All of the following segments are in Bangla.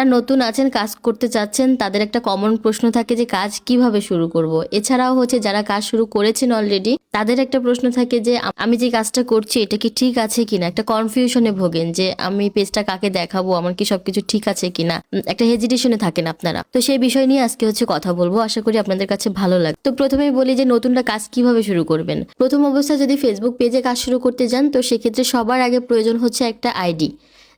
যারা নতুন আছেন, কাজ করতে চাচ্ছেন, তাদের একটা কমন প্রশ্ন থাকে যে, কাজ কীভাবে শুরু করব? এছাড়াও হচ্ছে যারা কাজ শুরু করেছেন অলরেডি তাদের একটা প্রশ্ন থাকে যে, আমি যে কাজটা করছি, এটা কি ঠিক আছে কিনা? একটা কনফিউশনে ভোগেন যে, আমি পেজটা কাকে দেখাবো? আমার কি সবকিছু ঠিক আছে কিনা? একটা হেজিটেশনে থাকেন আপনারা। তো সেই বিষয় নিয়ে আজকে হচ্ছে কথা বলব। আশা করি আপনাদের কাছে ভালো লাগে তো প্রথমেই বলি যে নতুনটা কাজ কীভাবে শুরু করবেন? প্রথম অবস্থায় যদি ফেসবুক পেজে কাজ শুরু করতে যান, তো সেক্ষেত্রে সবার আগে প্রয়োজন হচ্ছে একটা আইডি।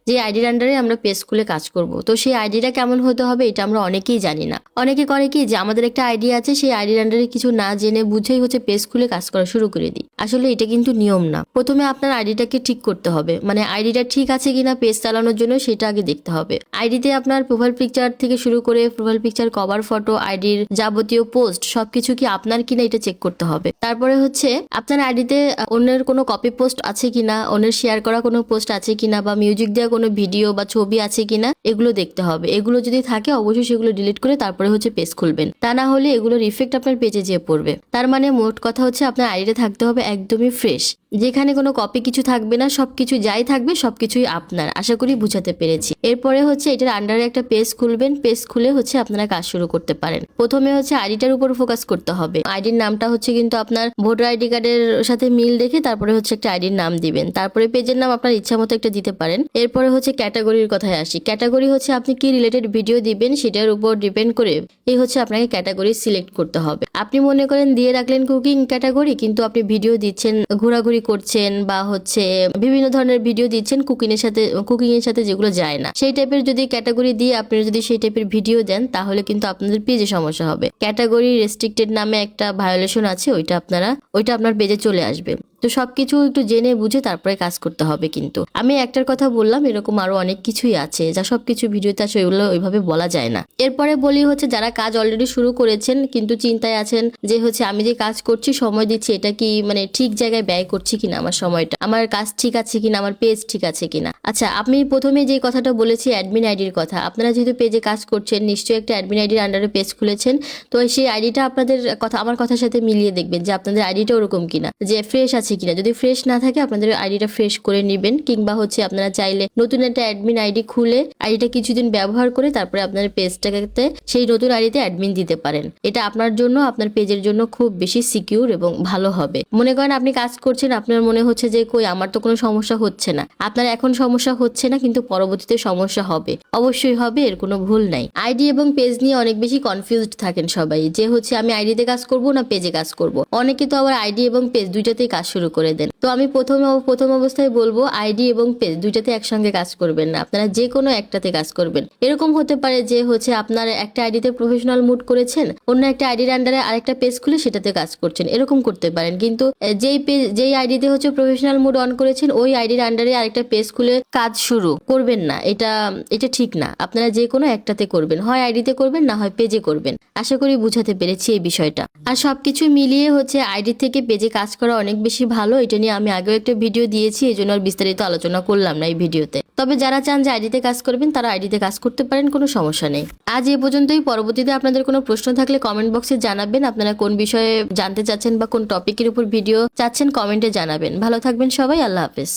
যে আইডির আন্ডারে আমরা পেজ খুলে কাজ করব। তো সেই আইডিটা কেমন হতে হবে এটা আমরা অনেকেই জানি না। অনেকে করে কি যে আমাদের একটা আইডিয়া আছে, সেই আইডির আন্ডারে কিছু না জেনে বুঝেই হচ্ছে পেজ স্কুলে কাজ করা শুরু করে দিই। আসলে এটা কিন্তু নিয়ম না। প্রথমে আপনার আইডিটাকে ঠিক করতে হবে। মানে আইডিটা ঠিক আছে কিনা পেজ চালানোর জন্য সেটা আগে দেখতে হবে। আইডিতে আপনার প্রোফাইল পিকচার থেকে শুরু করে প্রোফাইল পিকচার কভার ফটো আইডির যাবতীয় পোস্ট সবকিছু কি আপনার কিনা এটা চেক করতে হবে। তারপরে হচ্ছে আপনার আইডিতে অন্যের কোনো কপি পোস্ট আছে কিনা, অন্যের শেয়ার করা কোনো পোস্ট আছে কিনা বা মিউজিক দেওয়া কোনো ভিডিও বা ছবি আছে কিনা, এগুলো দেখতে হবে। এগুলো যদি থাকে অবশ্যই সেগুলো ডিলিট করে তারপরে হচ্ছে পেজ খুলবেন। তা না হলে এগুলোর ইফেক্ট আপনার পেজে যেয়ে পড়বে। তার মানে মোট কথা হচ্ছে আপনার আইডিতে থাকতে হবে একদমই ফ্রেশ যেখানে কোনো কপি কিছু থাকবে না, সবকিছু যাই থাকবে, সবকিছুই আপনার। আশা করি বুঝাতে পেরেছি। এরপরে হচ্ছে এটার আন্ডারে একটা পেজ খুলবেন। পেজ খুলে হচ্ছে আপনারা কাজ শুরু করতে পারেন। প্রথমে হচ্ছে আইডিটার উপর ফোকাস করতে হবে। আইডির নামটা হচ্ছে কিন্তু আপনার ভোটার আইডি কার্ডের সাথে মিল দেখে তারপরে হচ্ছে একটা আইডির নাম দিবেন। তারপরে পেজের নাম আপনার ইচ্ছা মতো একটা দিতে পারেন। এরপরে হচ্ছে ক্যাটাগরির কথায় আসি। ক্যাটাগরি হচ্ছে আপনি কি রিলেটেড ভিডিও দিবেন, সেটার উপর ডিপেন্ড করে এই হচ্ছে আপনাকে ক্যাটাগরি সিলেক্ট করতে হবে। আপনি মনে করেন দিয়ে রাখলেন কুকিং ক্যাটাগরি কিন্তু আপনি ভিডিও দিচ্ছেন, ঘোরাঘুরি করছেন বা হচ্ছে বিভিন্ন ধরনের ভিডিও দিচ্ছেন কুকিং এর সাথে কুকিং এর সাথে যেগুলো যায় না। সেই টাইপের যদি ক্যাটাগরি দিয়ে আপনি যদি সেই টাইপের ভিডিও দেন, তাহলে কিন্তু আপনাদের পেজে সমস্যা হবে। ক্যাটাগরি রেস্ট্রিক্টেড নামে একটা ভায়োলেশন আছে, ওইটা আপনারা, ওইটা আপনার পেজে চলে আসবে। তো সবকিছু একটু জেনে বুঝে তারপরে কাজ করতে হবে কিন্তু। আমি একটার কথা বললাম, এরকম আরও অনেক কিছুই আছে, যা সবকিছু ভিডিওতে আছে ওইগুলো ওইভাবে বলা যায় না। এরপরে বলি হচ্ছে, যারা কাজ অলরেডি শুরু করেছেন, কিন্তু চিন্তায় আছেন যে হচ্ছে, আমি যে কাজ করছি, সময় দিচ্ছি, এটা কি মানে ঠিক জায়গায় ব্যয় করছি কিনা আমার সময়টা? আমার কাজ ঠিক আছে কিনা? আমার পেজ ঠিক আছে কিনা? আচ্ছা আমি প্রথমে যে কথাটা বলেছি অ্যাডমিন আইডির কথা। আপনারা যেহেতু পেজে কাজ করছেন, নিশ্চয়ই একটা অ্যাডমিন আইডির আন্ডারে পেজ খুলেছেন, তো সেই আইডিটা আপনাদের কথা, আমার কথার সাথে মিলিয়ে দেখবেন যে আপনাদের আইডিটা ওরকম কিনা। যে ফ্রেশ আছে কিনা। যদি ফ্রেশ না থাকে, আপনাদের আইডিটা ফ্রেশ করে নেবেন, কিংবা হচ্ছে আপনারা চাইলে নতুন একটা অ্যাডমিন আইডি খুলে আইডিটা কিছুদিন ব্যবহার করে তারপরে আপনার পেজটাকে সেই নতুন আইডিতে অ্যাডমিন দিতে পারেন। এটা আপনার জন্য, আপনার পেজের জন্য খুব বেশি সিকিউর এবং ভালো হবে। মনে করেন আপনি কাজ করছেন, আপনার মনে হচ্ছে যে, কই, আমার তো কোনো সমস্যা হচ্ছে না। আপনার এখন সমস্যা হচ্ছে না, কিন্তু পরবর্তীতে সমস্যা হবে। অবশ্যই হবে, এর কোনো ভুল নাই। আইডি এবং পেজ নিয়ে অনেক বেশি কনফিউজড থাকেন সবাই, যে হচ্ছে আমি আইডিতে কাজ করব না পেজে কাজ করব। অনেকে তো আবার আইডি এবং পেজ দুইটাতেই কাজ শুরু করে দেন। তো আমি প্রথম প্রথম অবস্থায় বলব আইডি এবং পেজ দুইটাতে একসঙ্গে কাজ করবেন না। আপনারা যে কোনো একটাতে কাজ করবেন। এরকম হতে পারে যে হচ্ছে আপনার একটা আইডিতে প্রফেশনাল মুড করেছেন, অন্য একটা আইডির আন্ডারে আরেকটা পেজ খুলে সেটাতে কাজ করছেন। এরকম করতে পারেন। কিন্তু যেই পেজ যেই আইডিতে হচ্ছে প্রফেশনাল মুড অন করেছেন, ওই আইডির আন্ডারে আরেকটা পেজ খুলে কাজ শুরু করবেন না। এটা এটা ঠিক না। আপনারা যে কোনো একটাতে করবেন। হয় আইডিতে করবেন, না হয় পেজে করবেন। আশা করি বুঝাতে পেরেছি এই বিষয়টা। আর সবকিছু মিলিয়ে হচ্ছে আইডি থেকে পেজে কাজ করা অনেক বেশি ভালো। এটা নিয়ে আমি আগেও একটা ভিডিও দিয়েছি, এই জন্য আর বিস্তারিত আলোচনা করলাম না এই ভিডিওতে। তবে যারা চান যে আইডিতে কাজ করবেন, তারা আইডিতে কাজ করতে পারেন, কোনো সমস্যা নেই। আজ এ পর্যন্তই। পরবর্তীতে আপনাদের কোনো প্রশ্ন থাকলে কমেন্ট বক্সে জানাবেন। আপনারা কোন বিষয়ে জানতে চাচ্ছেন বা কোন টপিকের উপর ভিডিও চাচ্ছেন কমেন্টে জানাবেন। ভালো থাকবেন সবাই। আল্লাহ হাফেজ।